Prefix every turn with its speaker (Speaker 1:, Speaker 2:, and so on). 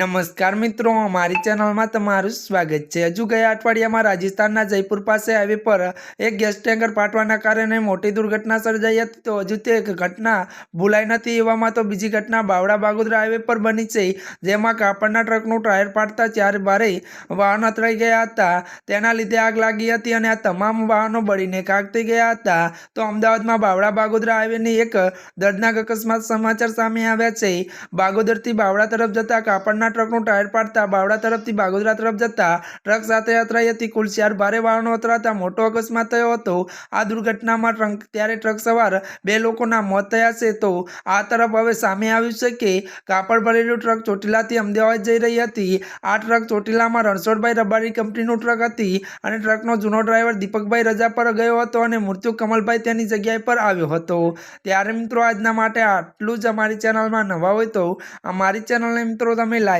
Speaker 1: નમસ્કાર મિત્રો અમારી ચેનલમાં તમારું સ્વાગત છે. હજુ ગયા અઠવાડિયામાં રાજસ્થાનના જયપુર પાસે હાઈવે પર એક ગેસ ટેન્કર ફાટવાના કારણે મોટી દુર્ઘટના સર્જાઈ હતી. તો હજુ તે એક ઘટના ભૂલાઈ નથી એવામાં તો બીજી ઘટના બાવડા બાગોદરા હાઈવે પર બની છે. જેમાં કાપડના ટ્રકનું ટાયર ફાટતા ચાર ભારે વાહન અથડાઈ ગયા હતા. તેના લીધે આગ લાગી હતી અને આ તમામ વાહનો બળીને કાગતી ગયા હતા. તો અમદાવાદમાં બાવડા બાગોદરા હાઈવેની એક દર્દનાક અકસ્માત સમાચાર સામે આવ્યા છે. બાગોદરથી બાવડા તરફ જતા કાપડના ટ્રકનું ટાયર પાડતા બાવડા તરફથી બાગોદરા તરફ જતા ટ્રક સાથે અથડાઈ હતી. કુલ ચાર ભારે વાહનો અથડાતા મોટો અકસ્માત થયો હતો. આ દુર્ઘટનામાં ટ્રક, ત્યારે ટ્રક સવાર બે લોકોના મોત થયા છે. તો આ તરફ હવે સામે આવ્યું છે કે કાપડ ભરેલું ટ્રક ચોટીલાથી અમદાવાદ જઈ રહી હતી. આ ટ્રક ચોટીલામાં રણછોડભાઈ રબારી કંપનીનું ટ્રક હતી અને ટ્રકનો જૂનો ડ્રાઈવર દીપકભાઈ રજા પર ગયો હતો અને મૃત્યુ કમલભાઈ તેની જગ્યાએ પર આવ્યો હતો. ત્યારે મિત્રો, આજના માટે આટલું જ અમારી ચેનલમાં નવા હોય તો અમારી ચેનલને મિત્રો, તમે લાઈક